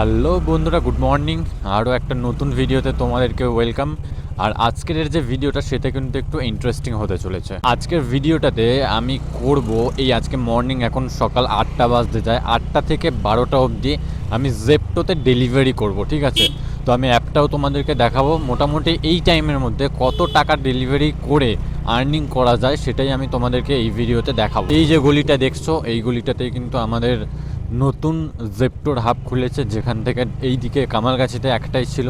Hello বন্ধুরা, good morning. আরও একটা নতুন ভিডিওতে তোমাদেরকে ওয়েলকাম। আর আজকের যে ভিডিওটা, সেটা কিন্তু একটু ইন্টারেস্টিং হতে চলেছে। আজকের ভিডিওটাতে আমি করব এই আজকে মর্নিং এখন সকাল আটটা বাজতে যায়। আটটা থেকে বারোটা অবধি আমি জেপটোতে ডেলিভারি করব, ঠিক আছে? তো আমি অ্যাপটাও তোমাদেরকে দেখাবো। মোটামুটি এই টাইমের মধ্যে কত টাকা ডেলিভারি করে আর্নিং করা যায়, সেটাই আমি তোমাদেরকে এই ভিডিওতে দেখাবো। এই যে গলিটা দেখছ, এই গলিটাতেই কিন্তু আমাদের নতুন জেপটোর হাব খুলেছে, যেখান থেকে এই দিকে কামালগাছিতে একটাই ছিল।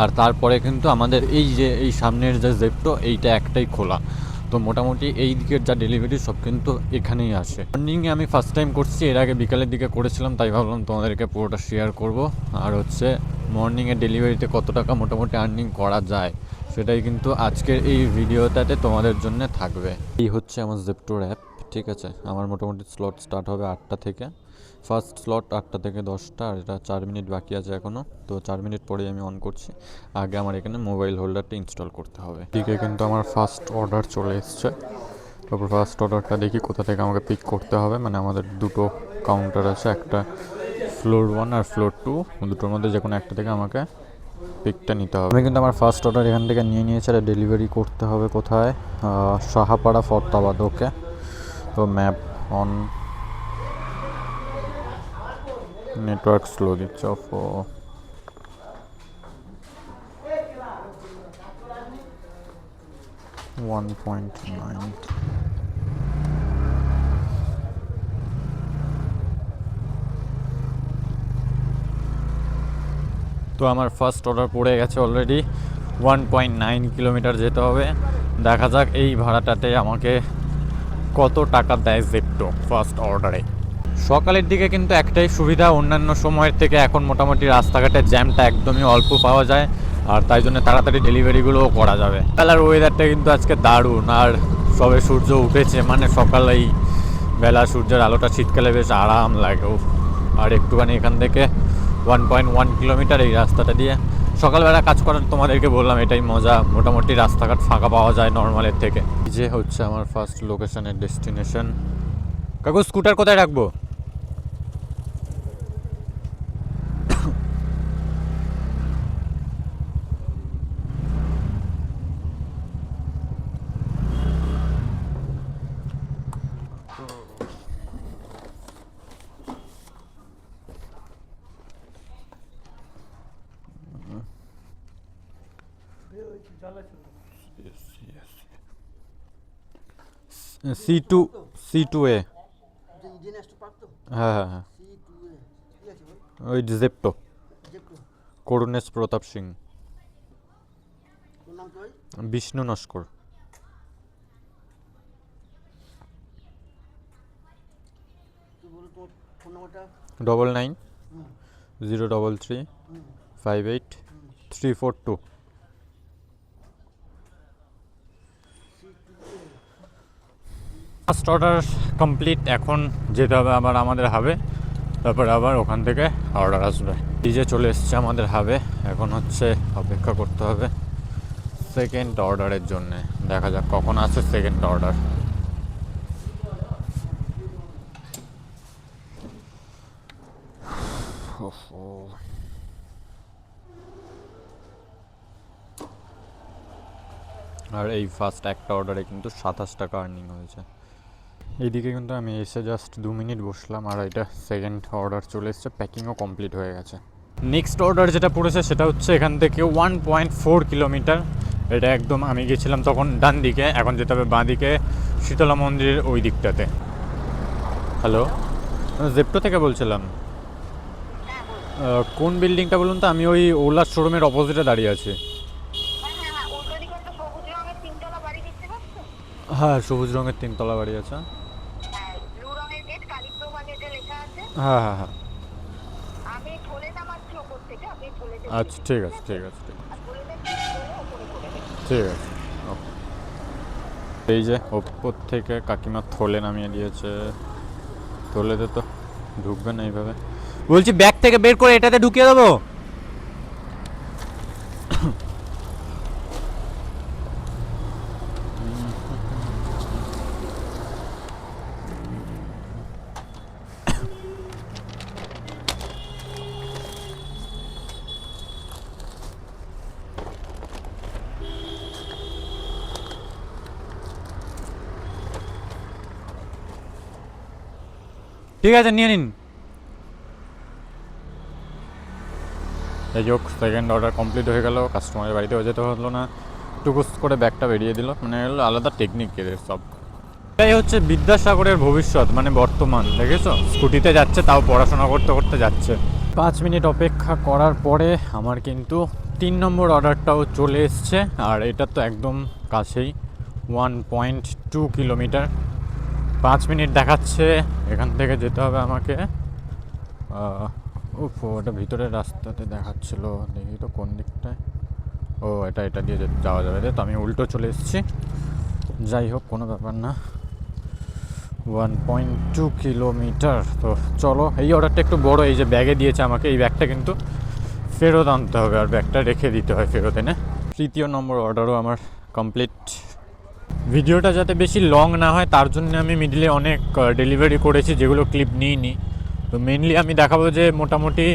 আর তারপরে কিন্তু আমাদের এই যে, এই সামনের যে জেপটো, এইটা একটাই খোলা। তো মোটামুটি এই দিকের যা ডেলিভারি সব কিন্তু এখানেই আসে। মর্নিংয়ে আমি ফার্স্ট টাইম করছি, এর আগে বিকালের দিকে করেছিলাম, তাই ভাবলাম তোমাদেরকে পুরোটা শেয়ার করব। আর হচ্ছে মর্নিংয়ে ডেলিভারিতে কত টাকা মোটামুটি আর্নিং করা যায়, সেটাই কিন্তু আজকের এই ভিডিওটাতে তোমাদের জন্য থাকবে। এই হচ্ছে আমার জেপটোর অ্যাপ ঠিক আছে? আমার মোটামুটি স্লট স্টার্ট হবে আটটা থেকে। ফার্স্ট স্লট আটটা থেকে দশটা, আর এটা চার মিনিট বাকি আছে এখনও তো চার মিনিট পরেই আমি অন করছি। আগে আমার এখানে মোবাইল হোল্ডারটা ইনস্টল করতে হবে। এদিকে কিন্তু আমার ফার্স্ট অর্ডার চলে এসছে। তারপর ফার্স্ট অর্ডারটা দেখি কোথা থেকে আমাকে পিক করতে হবে। মানে আমাদের দুটো কাউন্টার আছে, একটা ফ্লোর ওয়ান আর ফ্লোর টু দুটোর মধ্যে যে কোনো একটা থেকে আমাকে পিকটা নিতে হবে। আমি কিন্তু আমার ফার্স্ট অর্ডার এখান থেকে নিয়ে নিয়েছি, আর ডেলিভারি করতে হবে কোথায়? সাহাপাড়া ফরতাবাদ ওকে তো ম্যাপ অন নেটওয়ার্ক স্লো দিচ্ছে অফ ওয়ান পয়েন্ট নাইন তো আমার ফার্স্ট অর্ডার পড়ে গেছে already one point nine kilometre যেতে হবে। দেখা যাক এই ভাড়াটাতে আমাকে কত টাকা দেয় জেপটো ফার্স্ট অর্ডারে সকালের দিকে কিন্তু একটাই সুবিধা, অন্যান্য সময়ের থেকে এখন মোটামুটি রাস্তাঘাটের জ্যামটা একদমই অল্প পাওয়া যায়, আর তাই জন্য তাড়াতাড়ি ডেলিভারিগুলোও করা যাবে। বেলার ওয়েদারটা কিন্তু আজকে দারুণ, আর সবে সূর্য উঠেছে মানে সকালেই বেলা সূর্যের আলোটা শীতকালে বেশ আরাম লাগে। আর একটুখানি এখান থেকে ওয়ান পয়েন্ট ওয়ান কিলোমিটার এই রাস্তাটা দিয়ে সকালবেলা কাজ করার তোমাদেরকে বললাম, এটাই মজা, মোটামুটি রাস্তাঘাট ফাঁকা পাওয়া যায় নর্মালের থেকে। যে হচ্ছে আমার ফার্স্ট লোকেশনের ডেস্টিনেশন কাকু স্কুটার কোথায় রাখব? C two C two A হ্যাঁ হ্যাঁ হ্যাঁ। ওই Zepto Karunesh Pratap Singh. Bishnu Naskar. Double nine zero double three five eight three four two first order complete এখন যেতে হবে আবার আমাদের হাবে, তারপরে আবার ওখান থেকে অর্ডার আসবে। যে চলে এসছে আমাদের হাবে, এখন হচ্ছে অপেক্ষা করতে হবে সেকেন্ড অর্ডারের জন্যে। দেখা যাক কখন আসে সেকেন্ড অর্ডার আর এই ফার্স্ট একটা অর্ডারে কিন্তু সাতাশ টাকা আর্নিং হয়েছে। এইদিকে কিন্তু আমি এসে জাস্ট দু মিনিট বসলাম আর এটা সেকেন্ড অর্ডার চলে এসেছে প্যাকিংও কমপ্লিট হয়ে গেছে। নেক্সট অর্ডার যেটা পড়েছে সেটা হচ্ছে এখান থেকে ওয়ান পয়েন্ট ফোর কিলোমিটার এটা একদম আমি গেছিলাম তখন ডান দিকে এখন যেতে হবে বাঁ দিকে শীতলা মন্দিরের ওই দিকটাতে। হ্যালো জেপটো থেকে বলছিলাম। কোন বিল্ডিংটা বলুন তো? আমি ওই ওলা শোরুমের অপোজিটে দাঁড়িয়ে আছি। হ্যাঁ হ্যাঁ হ্যাঁ সবুজ রঙের তিনতলা বাড়ি আছে হ্যাঁ ব্লু রঙের গেট কালিপ্রভা গেটে লেখা আছে হ্যাঁ হ্যাঁ হ্যাঁ। আচ্ছা ঠিক আছে ঠিক আছে ঠিক দেবেন ঠিক আছে। এই যে ওপর থেকে কাকিমা থলে নামিয়ে দিয়েছে। থলেতে তো ঢুকবে না এইভাবে। বলছি ব্যাগ থেকে বের করে এটাতে ঢুকিয়ে দেবো? ঠিক আছে, নিয়ে নিন। যাই হোক সেকেন্ড অর্ডার কমপ্লিট হয়ে গেল কাস্টমারের বাড়িতেও যেতে হলো না। টুকুস করে ব্যাগটা বেরিয়ে দিল মানে আলাদা টেকনিক এদের সব। এটাই হচ্ছে বিদ্যাসাগরের ভবিষ্যৎ মানে বর্তমান, দেখেছ? স্কুটিতে যাচ্ছে, তাও পড়াশোনা করতে করতে যাচ্ছে। পাঁচ মিনিট অপেক্ষা করার পরে আমার কিন্তু তিন নম্বর অর্ডারটাও চলে এসছে, আর এটা তো একদম কাছেই ওয়ান পয়েন্ট টু কিলোমিটার পাঁচ মিনিট দেখাচ্ছে, এখান থেকে যেতে হবে আমাকে। উফ, ওটা ভিতরের রাস্তাতে দেখাচ্ছিল, দেখি তো কোন দিকটায়। ও, এটা এটা দিয়ে যাওয়া যাবে। তো, আমি উল্টো চলে এসেছি। যাই হোক, কোনো ব্যাপার না। One point two kilometre. তো চলো, এই অর্ডারটা একটু বড়, এই যে ব্যাগে দিয়েছে আমাকে, এই ব্যাগটা কিন্তু ফেরত আনতে হবে, আর ব্যাগটা রেখে দিতে হয় ফেরত এনে। তৃতীয় নম্বর অর্ডারও আমার কমপ্লিট। ভিডিওটা যাতে বেশি লং না হয়, তার জন্য আমি মিডলে অনেক ডেলিভারি করেছি, যেগুলো ক্লিপ নিইনি। তো মেনলি আমি দেখাবো যে মোটামুটি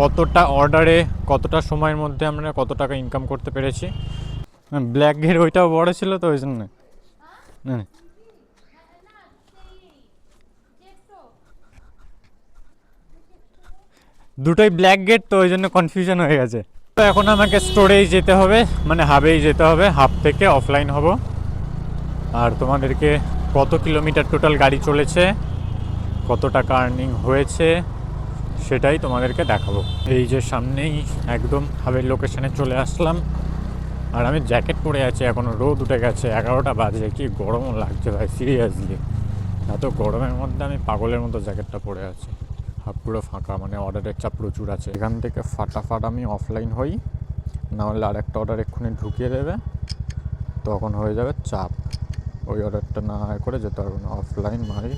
কতটা অর্ডারে কতটা সময়ের মধ্যে আমরা কত টাকা ইনকাম করতে পেরেছি। ব্ল্যাক ঘের ওইটাও বড় ছিল তো, ওই জন্য। দুটোই ব্ল্যাক গেট তো ওই জন্য কনফিউশন হয়ে গেছে। তো এখন আমাকে স্টোরেই যেতে হবে মানে হাবেই যেতে হবে হাব থেকে অফলাইন হব। আর তোমাদেরকে কত কিলোমিটার টোটাল গাড়ি চলেছে, কত টাকা আর্নিং হয়েছে, সেটাই তোমাদেরকে দেখাবো। এই যে সামনেই একদম হাবের লোকেশানে চলে আসলাম। আর আমি জ্যাকেট পরে আছি এখনও রোদ উঠে গেছে, এগারোটা বাজে, কি গরমও লাগছে ভাই সিরিয়াসলি এত গরমের মধ্যে আমি পাগলের মতো জ্যাকেটটা পরে আছি। হাফ পুরো ফাঁকা মানে অর্ডারের চাপ প্রচুর আছে। এখান থেকে ফাটাফাট আমি অফলাইন হই, নাহলে আর একটা অর্ডার এক্ষুনি ঢুকিয়ে দেবে, তখন হয়ে যাবে চাপ। ওই অর্ডারটা না আয় করে যেতে পারব না অফলাইন মারি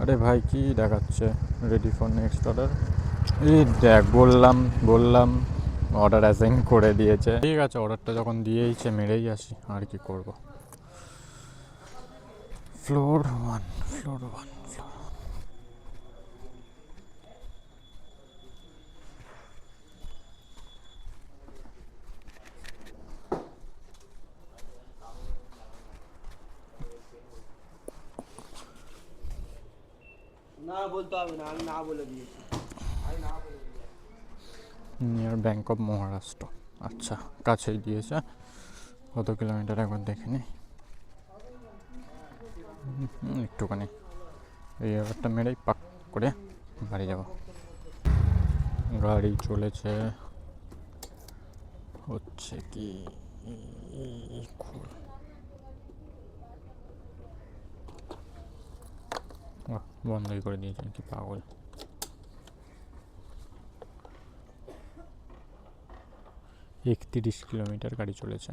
আরে ভাই, কি দেখাচ্ছে? রেডি ফর নেক্সট অর্ডার এই দেখ, বললাম বললাম অর্ডার অ্যাসাইন করে দিয়েছে। ঠিক আছে অর্ডারটা যখন দিয়েইছে, মেরেই আসি, আর কি করব? Floor one floor one near bank of Maharashtra আচ্ছা কাছেই দিয়েছে। কত কিলোমিটার একবার দেখে নি একটুখানি। এই ব্যাপারটা মেরেই পাক করে বাড়ি যাব। গাড়ি চলেছে। হচ্ছে কি? বন্ধই করে দিয়েছেন কি পাগল। একত্রিশ কিলোমিটার গাড়ি চলেছে।